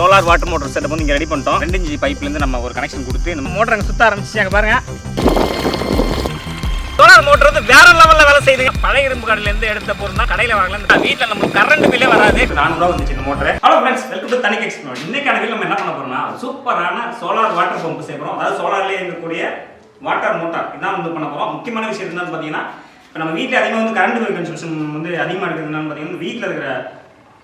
Solar water motor setup வந்து இங்கே ready பண்ணிட்டோம். ரெண்டு இன்ச்சு பைப்லேருந்து நம்ம ஒரு கனெக்ஷன் கொடுத்து நம்ம மோட்டர் அங்கே சுத்த ஆரம்பிச்சு அங்கே பாருங்க. சோலார் மோட்டர் வந்து வேற லெவலில் வேலை செய்யுது பழைய இரும்பு கடையிலேருந்து எடுத்த பொருள் தான் கடையில் வாங்கலாம். வீட்டில் நம்ம கரண்ட் பில்லே வராது. நானூறுரூவா வந்துச்சு இந்த motor hello friends welcome to Thani explore இன்னைக்கு வீடியோ நம்ம என்ன பண்ண போறோம்னா சூப்பரான சோலார் வாட்டர் பம்ப் செய்யறோம் அதாவது சோலார்லேயே இருக்கக்கூடிய வாட்டர் மோட்டார் இதான் வந்து பண்ண போகிறோம் முக்கியமான விஷயம் என்னன்னு பார்த்தீங்கன்னா இப்போ நம்ம வீட்டில் அதிகமாக வந்து கரண்ட் பில் கன்சம்ஷன் வந்து அதிகமாக இருக்குது என்னன்னு பார்த்தீங்கன்னா வீட்டில் இருக்கிற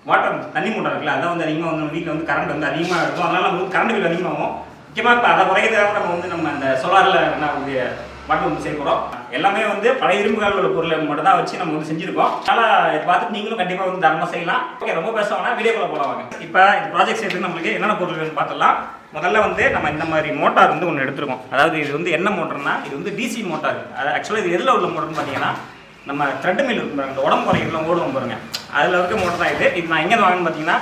வாட்டர் தண்ணி மோட்டர் இருக்குல்ல அதான் வந்து அதிகமாக வந்து வீட்டில் வந்து கரண்ட் வந்து அதிகமாக இருக்கும். அதனால நம்ம வந்து கரண்ட் பில் அதிகமாகும். முக்கியமாக இப்போ அதை குறைக்கிறதுக்காக நம்ம வந்து நம்ம அந்த சோலாரில் என்ன வந்து வாட்டர் வந்து செய்ய எல்லாமே வந்து பழைய இரும்புகளோட உள்ள பொருளை மட்டும் தான் வச்சு நம்ம வந்து செஞ்சுருக்கோம். அதனால் இதை பார்த்துட்டு நீங்களும் கண்டிப்பாக வந்து தரமாக செய்யலாம். ஓகே ரொம்ப பேசுவாங்கன்னா வேணா வீடியோக்குள்ள போகலாம் வாங்க. இப்போ இந்த ப்ராஜெக்ட் சேர்த்து நம்மளுக்கு என்னென்ன பொருள் பார்த்துலாம் முதல்ல வந்து நம்ம இந்த மாதிரி மோட்டார் வந்து ஒன்று எடுத்துருக்கோம். அதாவது இது வந்து என்ன மோட்டர்னா இது வந்து டிசி மோட்டார் அது ஆக்சுவலாக இது எதில் உள்ள மோட்டர்னு பார்த்தீங்கன்னா நம்ம த்ரெட்மில் இருக்கும் பாருங்க இந்த உடம்பு குறைக்கலாம் ஓடுவோம் பாருங்க. அதில் இருக்க மோட்டர் தான் இது. இது நான் எங்கே வாங்கன்னு பார்த்தீங்கன்னா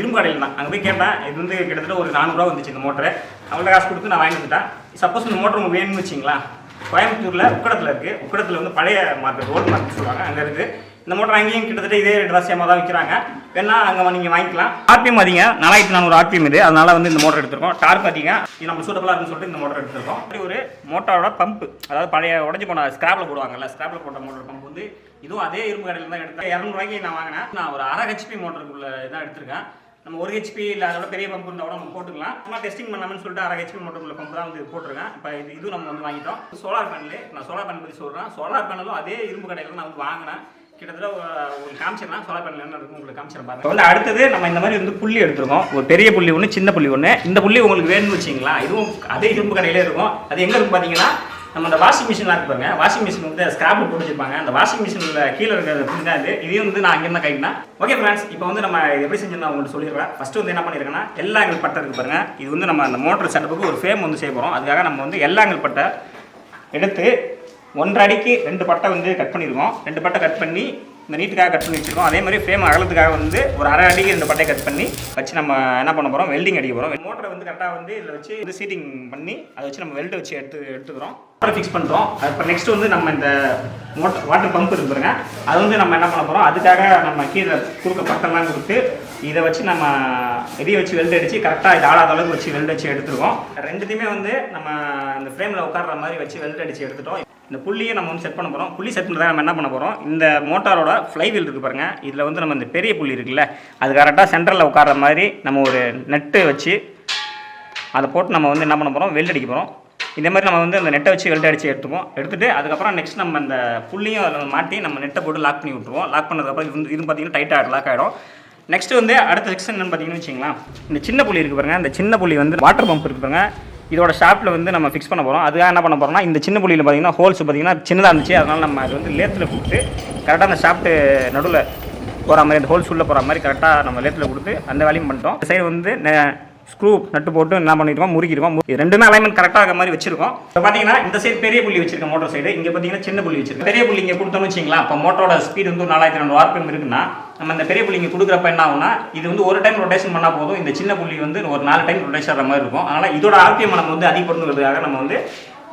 இரும்பு கடையில் தான். அங்கே போய் கேட்டேன் இது வந்து கிட்டத்தட்ட ஒரு நானூறுரூவா வந்துச்சு இந்த மோட்டரு அவங்கள்ட்ட காசு கொடுத்து நான் வாங்கி வந்துட்டேன். சப்போஸ் இந்த மோட்டர் உங்களுக்கு வேணும்னு வச்சிங்களா கோயம்புத்தூரில் உக்கடத்தில் இருக்குது உக்கடத்தில் வந்து பழைய மார்க்கெட் ஓல்டு மார்க்கெட் சொல்லுவாங்க. அங்கே இருக்குது இந்த மோட்டர் அங்கேயும் கிட்டத்தட்ட இதே ரேட் தான் சேமாக தான் விற்கிறாங்க வேணா அங்கே நீங்கள் வாங்கிக்கலாம். ஆர்பிஎம் அதிக நாலாயிரத்தி நானூறு ஆர்பிஎம் இது. அதனால வந்து இந்த மோட்டர் எடுத்திருக்கோம். டார்க் அதிக இது நம்ம சூட்டபுளாக இருக்குன்னு சொல்லிட்டு இந்த மோட்டர் எடுத்திருக்கோம். அப்படி ஒரு மோட்டரோட பம்ப் அதாவது பழைய உடஞ்சி போன ஸ்கிராப்பில் போடுவாங்கல்ல ஸ்கிராப்பில் போட்ட மோட்டர் பம்ப் வந்து இதுவும் அதே இரும்பு கடையில் தான் எடுத்தேன். இரநூறுவாய்க்கு நான் வாங்கினேன். நான் ஒரு அரை ஹெச்பி மோட்டருக்குள்ள இதான் எடுத்திருக்கேன். நம்ம ஒரு ஹெச்பி இல்லை அதோட பெரிய பம்ப் இருந்தால் கூட நம்ம போட்டுக்கலாம். சும்மா டெஸ்டிங் பண்ணாமல் சொல்லிட்டு அரை ஹெச்பி மோட்டருக்குள்ள பம்ப் தான் வந்து போட்டிருக்கேன். இப்போ இது இது நம்ம வந்து வாங்கிட்டோம். சோலார் பேனல் நான் சோலார் பேனல் பற்றி சொல்கிறேன் சோலார் பேனலும் அதே இரும்பு கடையில் நான் வந்து வாங்கினேன். கிட்டத்தட்ட ஒரு- உங்களுக்கு காமிச்சிடலாம். சோலார் பேனல் என்ன இருக்கும் உங்களுக்கு காமிச்சிடலாம் பாருங்க. வந்து அடுத்தது நம்ம இந்த மாதிரி வந்து புள்ளி எடுத்திருக்கோம். ஒரு பெரிய புள்ளி ஒன்று சின்ன புள்ளி ஒன்று இந்த புள்ளி உங்களுக்கு வேணும்னு வச்சிங்களா இதுவும் அதே இரும்பு கடையிலே இருக்கும். அது எங்கே இருக்கும் பார்த்தீங்கன்னா நம்ம அந்த வாஷிங் மிஷின்லாம் இருக்கு பாருங்க. வாஷிங் மிஷின் வந்து ஸ்கிராப் போட்டு அந்த வாஷிங் மிஷினில் கீழே இருக்கிற புள்ளி தான் இது. இதையும் வந்து நான் அங்கேருந்து கைட்டினா ஓகே ஃப்ரெண்ட்ஸ் இப்போ வந்து நம்ம எப்படி செஞ்சோம்னா உங்களுக்கு சொல்லிடுறேன். ஃபஸ்ட்டு வந்து என்ன பண்ணியிருக்கேன்னா எல்லாங்கள் பட்டை இருக்கு பாருங்க. இது வந்து நம்ம அந்த மோட்டர் செட்டப்புக்கு ஒரு ஃபேம் வந்து செய்ய போகிறோம் அதுக்காக நம்ம வந்து எல்லாங்கள் பட்டை எடுத்து ஒன்றரை அடிக்கு ரெண்டு பட்டை வந்து கட் பண்ணியிருக்கோம். ரெண்டு பட்டை கட் பண்ணி இந்த நீட்டுக்காக கட் பண்ணி வச்சுருக்கோம். அதே மாதிரி ஃப்ரேம் அகலத்துக்காக வந்து ஒரு அரை அடிக்கு ரெண்டு பட்டையை கட் பண்ணி வச்சு நம்ம என்ன பண்ண போகிறோம் வெல்டிங் அடிக்க போகிறோம் மோட்டரை வந்து கரெக்டாக வந்து இதில் வச்சு இது சீட்டிங் பண்ணி அதை வச்சு நம்ம வெல்ட் வச்சு எடுத்து எடுத்துக்கிறோம். மோட்டர் ஃபிக்ஸ் பண்ணுறோம் இப்போ நெக்ஸ்ட் வந்து நம்ம இந்த மோட்டர் வாட்டர் பம்ப் இருந்துருங்க அது வந்து நம்ம என்ன பண்ண போகிறோம் அதுக்காக நம்ம கீழே குறுக்க பட்டம்லாம் கொடுத்து இதை வச்சு நம்ம இதையை வச்சு வெல்ட் அடித்து கரெக்டாக இது ஆளாத அளவுக்கு வச்சு வெல்ட் வச்சு எடுத்துருக்கோம். ரெண்டுத்தையுமே வந்து நம்ம இந்த ஃப்ரேமில் உட்கார்ற மாதிரி வச்சு வெல்ட் அடிச்சு எடுத்துட்டோம். இந்த புள்ளியை நம்ம வந்து செட் பண்ண போகிறோம் புள்ளி செட் பண்ணுறதா நம்ம என்ன பண்ண போகிறோம் இந்த மோட்டாரோட ஃப்ளைவீல் இருக்குது பாருங்கள் இதில் வந்து நம்ம இந்த பெரிய புள்ளி இருக்குல்ல அது கரெக்டாக சென்டரில் உட்கார்ற மாதிரி நம்ம ஒரு நெட்டு வச்சு அதை போட்டு நம்ம வந்து என்ன பண்ண போகிறோம் வெல்ட் அடிக்க போகிறோம் இதே மாதிரி நம்ம வந்து அந்த நெட்டை வச்சு வெல்ட் அடித்து எடுத்துப்போம். எடுத்துகிட்டு அதுக்கப்புறம் நெக்ஸ்ட் நம்ம அந்த புள்ளியும் அதில் மாட்டி நம்ம நெட்டை போட்டு லாக் பண்ணி விட்ருவோம் லாக் பண்ணதுக்கப்புறம் இது வந்து இது பார்த்தீங்கன்னா டைட்டாக லாக் ஆகிடும் நெக்ஸ்ட் வந்து அடுத்த செக்ஷன் என்னன்னு பார்த்தீங்கன்னு வச்சிங்களா இந்த சின்ன புள்ளி இருக்கு பாருங்க. இந்த சின்ன புள்ளி வந்து வாட்டர் பம்ப் இருக்கு பாருங்க. இதோட ஷாப்ல வந்து நம்ம ஃபிக்ஸ் பண்ண போகிறோம் அதுக்காக என்ன பண்ண போகிறோம்னா இந்த சின்ன புள்ளியில் பார்த்தீங்கன்னா ஹோல்ஸ் பார்த்தீங்கன்னா சின்னதாக இருந்துச்சு. அதனால் நம்ம அது வந்து லேத்தில் கொடுத்து கரெக்டாக அந்த ஷாப்ட்டு நடுவில் போகிற மாதிரி அந்த ஹோல்ஸ் உள்ளே போகிற மாதிரி கரெக்டாக நம்ம லேத்தில் கொடுத்து அந்த வேலையும் பண்ணிட்டோம். இந்த சைடு வந்து ஸ்க்ரூ நட்டு போட்டு என்ன பண்ணிருக்கோம்? முறுக்கிருக்கோம். இது ரெண்டுமே அலைன்மெண்ட் கரெக்டாக மாதிரி வச்சிருக்கோம். இப்போ பார்த்தீங்கன்னா இந்த சைடு பெரிய புள்ளி வச்சிருக்கோம் மோட்டர் சைடு இங்கே பார்த்தீங்கன்னா சின்ன புள்ளி வச்சிருக்கோம் பெரிய புள்ளி இங்கே கொடுத்தோம்னு வச்சிங்களா அப்போ மோட்டரோட ஸ்பீடு வந்து ஒரு நாலாயிரத்தி ரெண்டு ஆர்பிஎம் இருக்குன்னா நம்ம இந்த பெரிய புள்ளி இங்கே கொடுக்குறப்ப என்ன ஆகும்னா இது வந்து ஒரு டைம் ரொட்டேஷன் பண்ணால் போதும். இந்த சின்ன புள்ளி வந்து ஒரு நாலு டைம் ரொட்டேஷன் ஆகிற மாதிரி இருக்கும். அதனால் இதோட ஆர்பிஎம் நம்ம வந்து அதிகப்படுத்துறதுக்காக நம்ம வந்து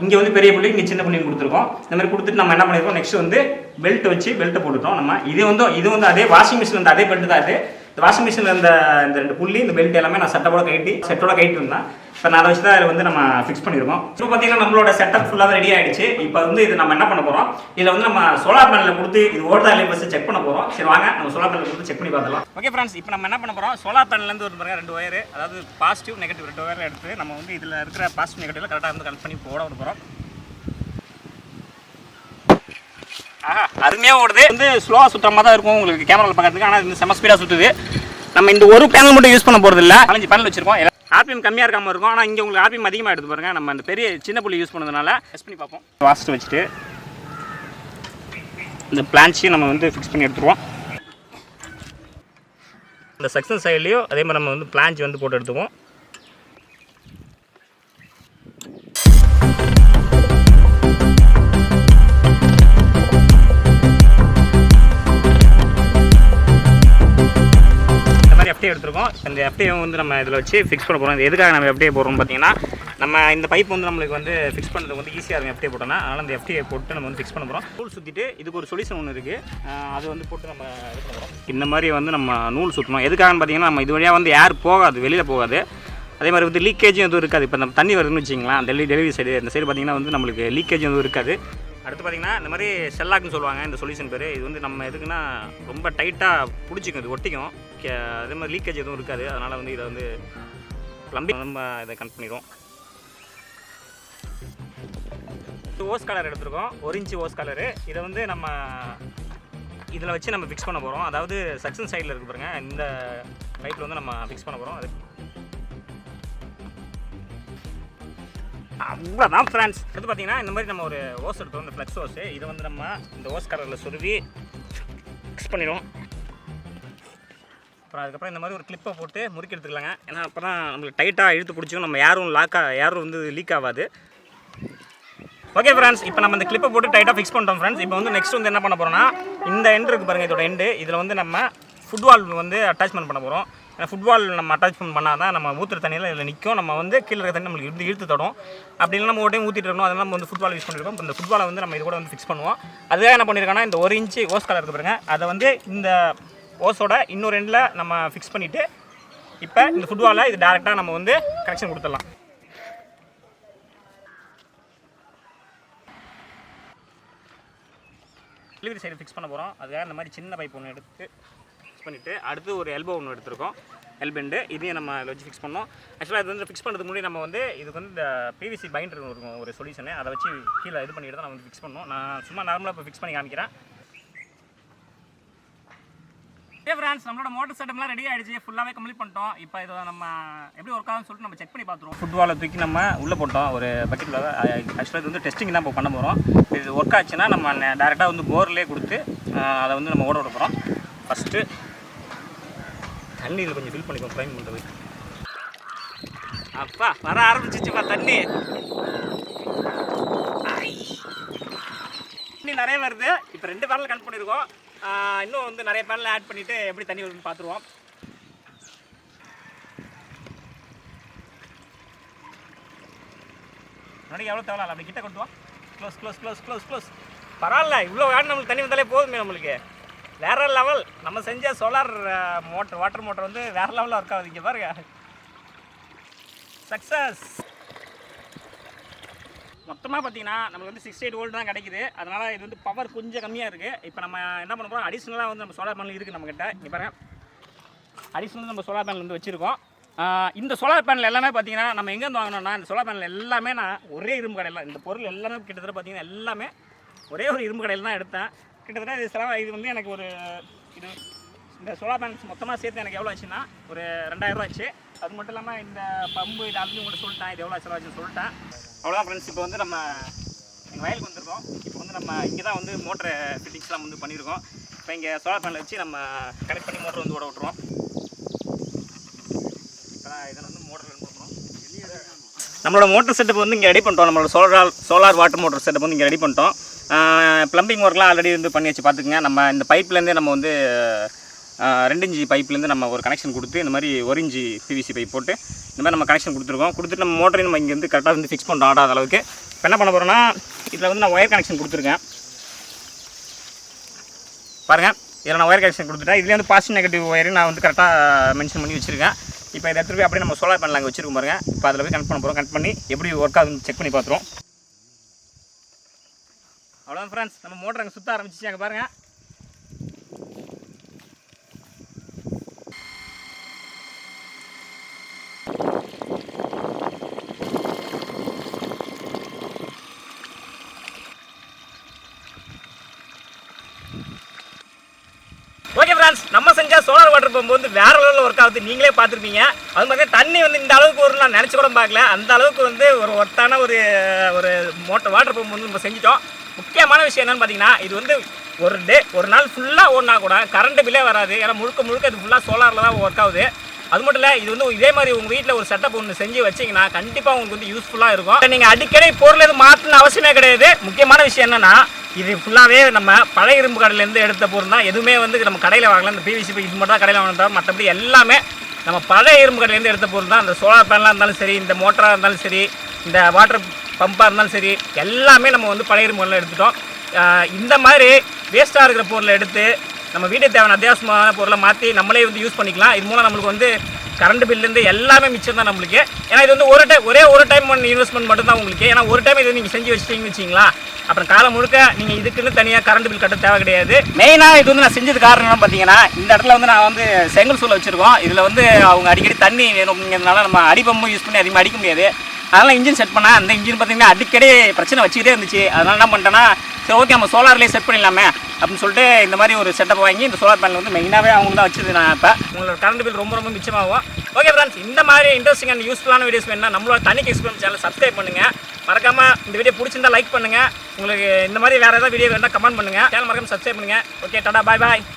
இங்கே வந்து பெரிய புள்ளி இங்கே சின்ன புள்ளியும் கொடுத்துருக்கோம். இந்த மாதிரி கொடுத்துட்டு நம்ம என்ன பண்ணிருக்கோம்? நெக்ஸ்ட் வந்து பெல்ட் வச்சு பெல்ட்டை போட்டுட்டோம். நம்ம இது வந்து இது வந்து அதே வாஷிங் மிஷின் வந்து அதே பெல்ட் தான் இது. இந்த வாஷிங் மிஷினில் இந்த இந்த ரெண்டு புள்ளி இந்த பெல்ட் எல்லாமே நான் செட்டப்போட கைட்டி செட்டோட கைட்டு இருந்தேன். இப்போ நான் அதை வச்சு தான் இதில் வந்து நம்ம ஃபிக்ஸ் பண்ணியிருக்கோம். இப்போ பார்த்தீங்கன்னா நம்மளோட செட்டப் ஃபுல்லாக ரெடி ஆகிடுச்சு இப்போ வந்து இது நம்ம என்ன பண்ண போகிறோம் இதில் வந்து நம்ம சோலார் பேனலில் கொடுத்து இது ஓடுதா இல்லை ஃபஸ்ட்டு செக் பண்ண போகிறோம் சரி வாங்க நம்ம சோலார் பேனல் கொடுத்து செக் பண்ணி பார்த்துலாம் ஓகே ஃப்ரெண்ட்ஸ் இப்போ நம்ம என்ன பண்ண போகிறோம் சோலார் பேனல்லேருந்து ஒரு பாருங்க ரெண்டு ஒயர் அதாவது பாசிட்டிவ் நெகட்டிவ் ரெண்டு ஒயர் எடுத்து நம்ம வந்து இதில் இருக்கிற பாசிட்டிவ் நெகட்டிவ்ல கரெக்டாக வந்து கனெக்ட் பண்ணி போட விட போகிறோம் அருமையாக ஓடுது. வந்து ஸ்லோவாக சுற்றுற மாதிரி தான் இருக்கும் உங்களுக்கு கேமராவில் பார்க்கறதுக்கு. ஆனால் இந்த செம ஸ்பீடாக சுற்றுது நம்ம இந்த ஒரு பேனல் மட்டும் யூஸ் பண்ண போகிறது இல்லை நாலஞ்சு பேனல் வச்சிருக்கோம். ஆர்பிஎம் கம்மியாக இருக்காமல் இருக்கும் ஆனால் இங்கே உங்களுக்கு ஆர்பிஎம் அதிகமாக எடுத்து பாருங்க. நம்ம அந்த பெரிய சின்ன புள்ளி யூஸ் பண்ணதுனால டெஸ்ட் பண்ணி பார்ப்போம். வாசிட்டு வச்சுட்டு இந்த பிளான்ச்சையும் நம்ம வந்து ஃபிக்ஸ் பண்ணி எடுத்துருவோம். இந்த செக்ஷன் சைட்லேயும் அதே மாதிரி நம்ம வந்து பிளான்ச் வந்து போட்டு எடுத்துக்குவோம். எடுத்திருக்கோம். இந்த எஃப்டியை வந்து நம்ம இதில் வச்சு ஃபிக்ஸ் பண்ண போகிறோம் இது எதுக்காக நம்ம எஃப்டியை போடுறோம் பார்த்தீங்கன்னா நம்ம இந்த பைப் வந்து நம்மளுக்கு வந்து ஃபிக்ஸ் பண்ணுறது வந்து ஈஸியாக இருக்கும் எஃப்டியை போட்டோம்னா. அதனால் இந்த எப்படியை போட்டு நம்ம வந்து ஃபிக்ஸ் பண்ண போகிறோம் நூல் சுற்றிட்டு இதுக்கு ஒரு சொல்யூஷன் ஒன்று இருக்குது அது வந்து போட்டு நம்ம இது இந்த மாதிரி வந்து நம்ம நூல் சுற்றணும் எதுக்காகன்னு பார்த்தீங்கன்னா நம்ம இது வழியாக வந்து ஏர் போகாது வெளியில் போகாது. அதே மாதிரி வந்து லீக்கேஜும் எதுவும் இருக்காது. இப்போ நம்ம தண்ணி வருதுன்னு வச்சிங்களா டெல்லி டெலிவரி சைடு இந்த சைடு பார்த்தீங்கன்னா வந்து நம்மளுக்கு லீக்கேஜ் எதுவும் இருக்காது. அடுத்து பார்த்தீங்கன்னா இந்த மாதிரி செல்லாக்குன்னு சொல்லுவாங்க இந்த சொல்யூஷன் பேர். இது வந்து நம்ம எதுக்குன்னா ரொம்ப டைட்டாக பிடிச்சிக்கும் இது ஒட்டிக்கும். கே- அதே மாதிரி லீக்கேஜ் எதுவும் இருக்காது. அதனால் வந்து இதை வந்து ப்ளம்பிங் நம்ம இதை கனெக்ட் பண்ணிடுவோம். ஓஸ் கலர் எடுத்திருக்கோம். ஒரு இன்ச்சு ஓஸ் கலரு இதை வந்து நம்ம இதில் வச்சு நம்ம ஃபிக்ஸ் பண்ண போகிறோம் அதாவது சக்ஷன் சைடில் இருக்கு பாருங்கள் இந்த பைப்பில் வந்து நம்ம ஃபிக்ஸ் பண்ண போகிறோம் அது அவ்வளோதான் ஃப்ரெண்ட்ஸ் அடுத்து பார்த்தீங்கன்னா இந்த மாதிரி நம்ம ஒரு ஓஸ் எடுத்தோம் இந்த ஃப்ளக்ஸ் ஓஸ். இதை வந்து நம்ம இந்த ஓஸ் கலரில் சுருவி ஃபிக்ஸ் பண்ணிடுவோம். அப்புறம் அதுக்கப்புறம் இந்த மாதிரி ஒரு கிளிப்பை போட்டு முறுக்கி எடுத்துக்கலாங்க. ஏன்னா அப்போ தான் நம்மளுக்கு டைட்டாக இழுத்து பிடிச்சிக்கும். நம்ம யாரும் லாக்காக யாரும் வந்து லீக் ஆகாது. ஓகே ஃப்ரெண்ட்ஸ் இப்போ நம்ம இந்த கிளிப்பை போட்டு டைட்டாக ஃபிக்ஸ் பண்ணிட்டோம் ஃப்ரெண்ட்ஸ் இப்போ வந்து நெக்ஸ்ட் வந்து என்ன பண்ண போகிறோம்னா இந்த எண்ட் இருக்குது பாருங்கள் இதோட எண்டு இதில் வந்து நம்ம ஃபுட்பால் வந்து அட்டாச்மெண்ட் பண்ண போகிறோம் ஏன்னா ஃபுட்பால் நம்ம அட்டாச்மெண்ட் பண்ணால் தான் நம்ம ஊற்றுற தண்ணியில் இதில் நிற்கும் நம்ம வந்து கீழே இருக்க தண்ணி நம்மளுக்கு இழுத்து இழுத்து தடும். அப்படி இல்லை நம்ம ஒரு டைம் ஊற்றிட்டு இருக்கணும். அதெல்லாம் நம்ம வந்து ஃபுட்பால் யூஸ் பண்ணிருக்கோம். இந்த ஃபுட்பாலை வந்து நம்ம இது கூட வந்து ஃபிக்ஸ் பண்ணுவோம். அதுக்காக என்ன பண்ணியிருக்கோன்னா இந்த ஒரு இன்ச்சு ஓஸ் கலர் இருக்கு பாருங்க. அதை வந்து இந்த ஓஸோட இன்னொரு எண்டில் நம்ம ஃபிக்ஸ் பண்ணிவிட்டு இப்போ இந்த ஃபுட்பாலை இது டேரெக்டாக நம்ம வந்து கனெக்ஷன் கொடுத்துடலாம். டெலிவரி சைடு ஃபிக்ஸ் பண்ண போகிறோம் அதுக்காக இந்த மாதிரி சின்ன பைப் ஒன்று எடுத்து ஃபிக்ஸ் பண்ணிவிட்டு அடுத்து ஒரு எல்போ ஒன்று எடுத்திருக்கோம். எல்பெண்டு இதையும் நம்ம அதில் வச்சு ஃபிக்ஸ் பண்ணோம். ஆக்சுவலாக இது வந்து ஃபிக்ஸ் பண்ணுறதுக்கு முன்னாடி நம்ம வந்து இதுக்கு வந்து இந்த பிவிசி பைண்டர் இருக்கும் ஒரு சொல்யூஷனு அதை வச்சு கீழே இது பண்ணிட்டு தான் நம்ம வந்து ஃபிக்ஸ் பண்ணோம். நான் சும்மா நார்மலாக இப்போ ஃபிக்ஸ் பண்ணி காமிக்கிறேன். ஏ ஃப்ரெண்ட்ஸ் நம்மளோட மோட்டர் செட்டம்லாம் ரெடி ஆகிடுச்சு ஃபுல்லாகவே கம்ப்ளீட் பண்ணிட்டோம். இப்போ இதை நம்ம எப்படி ஒர்க் ஆகும்னு சொல்லிட்டு நம்ம செக் பண்ணி பார்த்துருவோம். ஃபுட்பாலை தூக்கி நம்ம உள்ளே போட்டோம். ஒரு பக்கெட்டில் ஆக்சுவலாக இது வந்து டெஸ்டிங் தான் இப்போ பண்ண போகிறோம் இது ஒர்க் ஆச்சுன்னா நம்ம டேரெக்டாக வந்து போர்லேயே கொடுத்து அதை வந்து நம்ம ஓட விட போகிறோம் ஃபஸ்ட்டு தண்ணியில் கொஞ்சம் ஃபில் பண்ணிக்கோ ஃப்ரைம் பண்ணுறது அப்பா வர ஆரம்பிச்சிச்சுப்பா தண்ணி. தண்ணி நிறைய வருது. இப்போ ரெண்டு பேரில் கனெக்ட் பண்ணியிருக்கோம் இன்னும் வந்து நிறைய பேரில் ஆட் பண்ணிவிட்டு எப்படி தண்ணி வருதுன்னு பார்த்துருவோம் முன்னாடி எவ்வளோ தேவை அப்படி கிட்ட கொண்டு வா. Close close close close close பரவாயில்ல இவ்வளோ வேணும் நம்மளுக்கு. தண்ணி வந்தாலே போதுமே நம்மளுக்கு. வேற லெவல் நம்ம செஞ்ச சோலார் மோட்டர் வாட்டர் மோட்டர் வந்து வேற லெவலில் ஒர்க் ஆகுது இங்கே பாருங்க. சக்ஸஸ் மொத்தமாக பார்த்தீங்கன்னா நமக்கு வந்து சிக்ஸ்டி எயிட் வோல்ட் தான் கிடைக்குது. அதனால் இது வந்து பவர் கொஞ்சம் கம்மியாக இருக்குது இப்போ நம்ம என்ன பண்ண போகிறோம் அடிஷ்னலாக வந்து நம்ம சோலார் பேனல் இருக்குது நம்மக்கிட்ட இங்கே பாருங்கள் அடிஷ்னல் நம்ம சோலார் பேனல் வந்து வச்சுருக்கோம். இந்த சோலார் பேனல் எல்லாமே பார்த்தீங்கன்னா நம்ம எங்கேருந்து வாங்கினோம்னா இந்த சோலார் பேனல் எல்லாமே நான் ஒரே இரும்பு கடையில் இந்த பொருள் எல்லாமே கிட்டத்தட்ட பார்த்தீங்கன்னா எல்லாமே ஒரே ஒரு இரும்பு கடையில் தான் எடுத்தேன். கிட்டத்தட்ட இது செலவு இது வந்து எனக்கு ஒரு இது இந்த சோலார் பேனல்ஸ் மொத்தமாக சேர்த்து எனக்கு எவ்வளோ ஆச்சுன்னா ஒரு ரெண்டாயிரம் ஆச்சு. அது மட்டும் இல்லாமல் இந்த பம்பு இது ஆல்ரெடி உங்கள்கிட்ட சொல்லிட்டேன். இது எவ்வளோ செலவாச்சுன்னு சொல்லிட்டேன். அவ்வளோதான் ஃப்ரெண்ட்ஸ் இப்போ வந்து நம்ம எங்கள் வயலுக்கு வந்திருக்கோம். இப்போ வந்து நம்ம இங்கே தான் வந்து மோட்டர் ஃபிட்டிங்ஸ்லாம் வந்து பண்ணியிருக்கோம். இப்போ இங்கே சோலார் பேனல் வச்சு நம்ம கனெக்ட் பண்ணி மோட்டர் வந்து ஓட விட்ருவோம் இதில் வந்து நம்மளோட மோட்டர் செட்டப் வந்து இங்கே ரெடி பண்ணிட்டோம். நம்மளோட solar solar water motor setup வந்து இங்கே ரெடி பண்ணிட்டோம். ப்ளம்பிங் ஒர்க்லாம் ஆல்ரெடி வந்து பண்ணி வச்சு பார்த்துக்குங்க. நம்ம இந்த பைப்லேருந்தே நம்ம வந்து ரெண்டு இஞ்சி பைப்லேருந்து நம்ம ஒரு கனெக்ஷன் கொடுத்து இந்த மாதிரி ஒரு இஞ்சி பிவிசி பைப் போட்டு இந்த மாதிரி நம்ம கனெக்ஷன் கொடுத்துருக்கோம். கொடுத்துட்டு நம்ம மோட்டரையும் நம்ம இங்கே வந்து கரெக்டாக வந்து ஃபிக்ஸ் பண்ணுறோம் ஆடாத அளவுக்கு. இப்போ என்ன பண்ண போகிறோன்னா இதில் வந்து நான் ஒயர் கனெக்ஷன் கொடுத்துருக்கேன். பாருங்கள் இதில் நான் ஒயர் கனெக்ஷன் கொடுத்துட்டேன். இதுலேயே வந்து பாசிட்டிவ் நெகட்டிவ் ஒயரையும் நான் வந்து கரெக்டாக மென்ஷன் பண்ணி வச்சுருக்கேன். இப்போ இதை எடுத்துகிட்டு போய் அப்படியே நம்ம சோலார் பேனல் அங்கே வச்சிருக்கோம் பாருங்க. இப்போ அதில் போய் கனெக்ட் பண்ண போகிறோம் கனெக்ட் பண்ணி எப்படி ஒர்க் ஆகுதுன்னு செக் பண்ணி பார்த்துருவோம். அவ்வளோதான் ஃப்ரெண்ட்ஸ் நம்ம மோட்டர் அங்கே சுற்ற ஆரம்பிச்சிச்சு அங்கே பாருங்கள் ஓகே ஃப்ரெண்ட்ஸ் நம்ம செஞ்ச சோலார் வாட்டர் பம்ப் வந்து வேற லெவலில் ஒர்க் ஆகுது. நீங்களே பார்த்துருப்பீங்க. அது மாதிரி தண்ணி வந்து இந்த அளவுக்கு ஒரு நான் நினச்சி கூட பார்க்கல. அந்த அளவுக்கு வந்து ஒரு ஒர்த்தான ஒரு ஒரு மோட்டர் வாட்டர் பம்ப் வந்து நம்ம செஞ்சிட்டோம். முக்கியமான விஷயம் என்னன்னு பார்த்தீங்கன்னா இது வந்து ஒரு டே ஒரு நாள் ஃபுல்லாக ஓடினா கூட கரண்ட் பில்லே வராது. ஏன்னா முழுக்க முழுக்க இது ஃபுல்லாக சோலாரில் தான் ஒர்க் ஆகுது. அது மட்டும் இல்லை இது வந்து இதே மாதிரி உங்கள் வீட்டில் ஒரு செட்டப் ஒன்று செஞ்சு வச்சிங்கன்னா கண்டிப்பாக உங்களுக்கு வந்து யூஸ்ஃபுல்லாக இருக்கும். நீங்கள் அடிக்கடி பொருள் எதுவும் மாற்றணும் அவசியமே கிடையாது. முக்கியமான விஷயம் என்னென்னா இது ஃபுல்லாகவே நம்ம பழைய இரும்பு கடையிலேருந்து எடுத்த பொருள் தான். எதுவுமே வந்து நம்ம கடையில் வாங்கலாம் இந்த பிவிசி இது மட்டும் தான் கடையில் வாங்கலாம் மற்றபடி எல்லாமே நம்ம பழைய இரும்பு கடையிலேருந்து எடுத்த பொருள் தான். இந்த சோலார் பேனலாக இருந்தாலும் சரி இந்த மோட்டராக இருந்தாலும் சரி இந்த வாட்டர் பம்பாக இருந்தாலும் சரி எல்லாமே நம்ம வந்து பழைய இரும்பு கடையில் எடுத்துட்டோம். இந்த மாதிரி வேஸ்ட்டாக இருக்கிற பொருளை எடுத்து நம்ம வீட்டுக்கு தேவையான அத்தியாவசியமான பொருளை மாற்றி நம்மளே வந்து யூஸ் பண்ணிக்கலாம். இது மூலம் நம்மளுக்கு வந்து கரண்ட் பில்லேருந்து எல்லாமே மிச்சம் தான் நம்மளுக்கு. ஏன்னா இது வந்து ஒரு டைம் ஒரே ஒரு டைம் ஒன் இன்வெஸ்ட்மெண்ட் மட்டும் தான் உங்களுக்கு. ஏன்னா ஒரு டைம் இது நீங்கள் செஞ்சு வச்சிட்டீங்கன்னு வச்சிங்களா? அப்புறம் காலம் முழுக்க நீங்கள் இதுக்குன்னு தனியாக கரண்ட் பில் கட்ட தேவை கிடையாது. மெயினாக இது வந்து நான் செஞ்சது காரணம் பார்த்தீங்கன்னா இந்த இடத்துல வந்து நான் வந்து செங்கல் சூளை வச்சுருக்கோம். இதில் வந்து அவங்க அடிக்கடி தண்ணி வேணும்ங்கிறதுனால நம்ம அடிப்பம்பும் யூஸ் பண்ணி அதிகமாக அடிக்க முடியாது. அதனால் இன்ஜின் செட் பண்ணேன் அந்த இன்ஜின் பார்த்தீங்கன்னா அடிக்கடி பிரச்சனை வச்சுக்கிட்டே இருந்துச்சு. அதனால் என்ன பண்ணிட்டேன்னா சரி ஓகே நம்ம சோலார்லேயே செட் பண்ணிடலாமே. அப்படின்னு சொல்லிட்டு இந்த மாதிரி ஒரு செட்டப் வாங்கி இந்த சோலார் பேனல் வந்து மெயினாகவே அவங்க தான் வச்சது நான் இப்போ. உங்களோட கரண்ட் பில் ரொம்ப ரொம்ப மிச்சமாகும். ஓகே ஃப்ரெண்ட்ஸ் இந்த மாதிரி இன்ட்ரெஸ்டிங் அண்ட் யூஸ்ஃபுல்லான வீடியோஸ் வேணும்னா நம்மளோட தனிக்கு எக்ஸ்பீரியன்ஸ் சேனல் சப்ஸ்கிரைப் பண்ணுங்கள் மறக்காமல் இந்த வீடியோ பிடிச்சிருந்தா லைக் பண்ணுங்கள் உங்களுக்கு இந்த மாதிரி வேறு ஏதாவது வீடியோ வேணால் கமெண்ட் பண்ணுங்கள் சேனல் மறக்காம சப்ஸ்கிரைப் பண்ணுங்கள் ஓகே டாடா பாய் பாய்